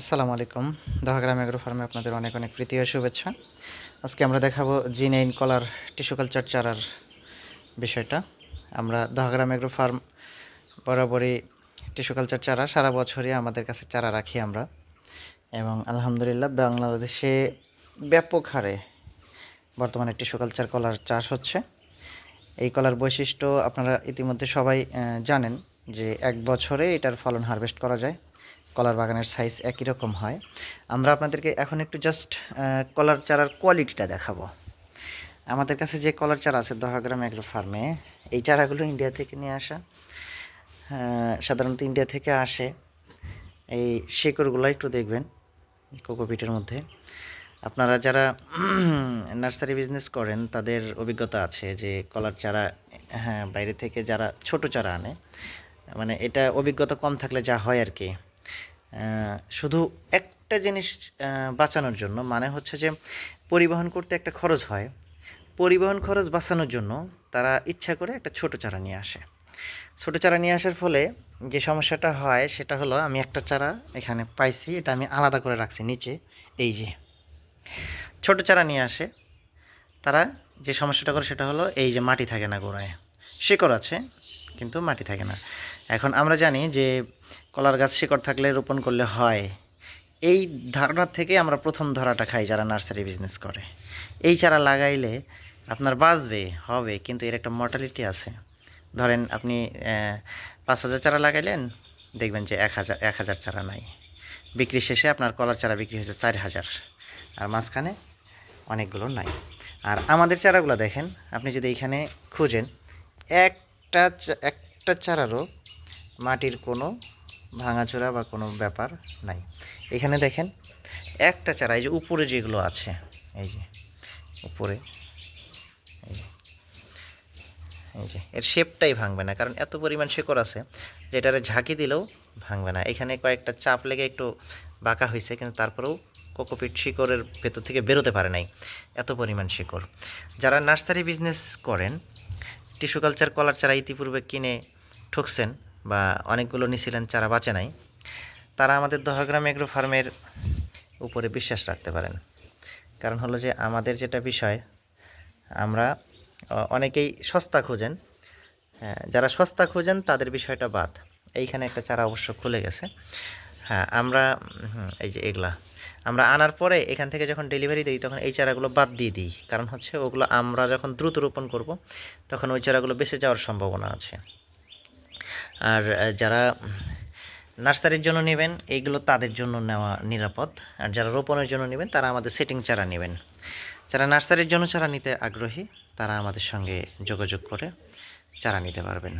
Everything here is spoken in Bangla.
আসসালামু আলাইকুম। দহাগ্রাম এগ্রো ফার্মে আপনাদের অনেক অনেক প্রীতি ও শুভেচ্ছা। আজকে আমরা দেখাবো জি নাইন কলার টিস্যু কালচার চারার বিষয়টা। আমরা দহাগ্রাম এগ্রো ফার্ম বরাবরই টিস্যু কালচার চারা সারা বছরই আমাদের কাছে চারা রাখি আমরা। এবং আলহামদুলিল্লাহ বাংলাদেশে ব্যাপক হারে বর্তমানে টিস্যু কালচার কলার চাষ হচ্ছে। এই কলার বৈশিষ্ট্য আপনারা ইতিমধ্যে সবাই জানেন যে এক বছরে এটার ফলন হারভেস্ট করা যায়। কলার বাগানের সাইজ একই রকম হয়। আমরা আপনাদেরকে এখন একটু জাস্ট কলার চারার কোয়ালিটিটা দেখাবো। আমাদের কাছে যে কলার চারা আছে দহাগ্রাম এগ্রো ফার্মে এই চারাগুলো ইন্ডিয়া থেকে নিয়ে আসা। সাধারণত ইন্ডিয়া থেকে আসে। এই শেকড়গুলো একটু দেখবেন কোকোপিটের মধ্যে। আপনারা যারা নার্সারি বিজনেস করেন, তাদের অভিজ্ঞতা আছে যে কলার চারা হ্যাঁ বাইরে থেকে যারা ছোট চারা আনে মানে এটা অভিজ্ঞতা কম থাকলে যা হয় আর কি। শুধু একটা জিনিস বাঁচানোর জন্য মানে হচ্ছে যে পরিবহন করতে একটা খরচ হয়। পরিবহন খরচ বাঁচানোর জন্য তারা ইচ্ছা করে একটা ছোট চারা নিয়ে আসে। ছোট চারা নিয়ে আসার ফলে যে সমস্যাটা হয় সেটা হলো, আমি একটা চারা এখানে পাইছি, এটা আমি আলাদা করে রাখছি নিচে, এই যে। ছোট চারা নিয়ে আসে। তারা যে সমস্যাটা করে সেটা হলো, এই যে মাটি থাকে না গোড়ায়। শিকড় আছে, কিন্তু মাটি থাকে না। এখন আমরা জানি যে কলার গাছ শিকড় থাকলে রোপণ করলে হয়। এই ধারণার থেকে আমরা প্রথম ধরাটা খাই যারা নার্সারি বিজনেস করে। এই চারা লাগাইলে আপনার বাঁচবে, হবে, কিন্তু এর একটা মর্টালিটি আছে। ধরেন আপনি পাঁচ হাজার চারা লাগাইলেন, দেখবেন যে এক হাজার এক হাজার চারা নাই। বিক্রি শেষে আপনার কলার চারা বিক্রি হয়েছে চার হাজার। আর মাঝখানে অনেকগুলো নাই। আর আমাদের চারাগুলো দেখেন, আপনি যদি এখানে খুঁজেন, একটা একটা চারারও মাটির কোনো ভাঙাচোরা বা কোনো ব্যাপার নাই। এখানে দেখেন, একটা চারা, এই যে উপরে যেগুলো আছে, এই যে উপরে, এই যে এর শেপটাই ভাঙবে না, কারণ এত পরিমাণ শেকড় আছে যে এটারে ঝাঁকি দিলেও ভাঙবে না। এখানে কয়েকটা চাপ লেগে একটু বাঁকা হয়েছে, কিন্তু তারপরেও কোকোপিট শিকড়ের ভেতর থেকে বেরোতে পারে নাই এত পরিমাণ শিকড়। যারা নার্সারি বিজনেস করেন, টিস্যু কালচার কলার চারা ইতিপূর্বে কিনে ঠকছেন বা অনেকগুলো নিছিলেন চারা বাঁচে নাই, তারা আমাদের দহগ্রাম এগ্রো ফার্মের উপরে বিশ্বাস রাখতে পারেন। কারণ হলো যে আমাদের যেটা বিষয়, আমরা অনেকেই সস্তা খুঁজেন যারা সস্তা খুঁজেন তাদের বিষয়টা বাদ। এইখানে একটা চারা অবশ্য খুলে গেছে। হ্যাঁ আমরা এই যে এগুলা, আমরা আনার পরে এখান থেকে যখন ডেলিভারি দিই, তখন এই চারাগুলো বাদ দিয়ে দিই। কারণ হচ্ছে ওগুলো আমরা যখন দ্রুত রোপণ করব, তখন ওই চারাগুলো বেঁচে যাওয়ার সম্ভাবনা আছে। আর যারা নার্সারির জন্য নেবেন এইগুলো তাদের জন্য নেওয়া নিরাপদ। আর যারা রোপণের জন্য নেবেন, তারা আমাদের সেটিং চারা নেবেন। যারা নার্সারির জন্য চারা নিতে আগ্রহী, তারা আমাদের সঙ্গে যোগাযোগ করে চারা নিতে পারবেন।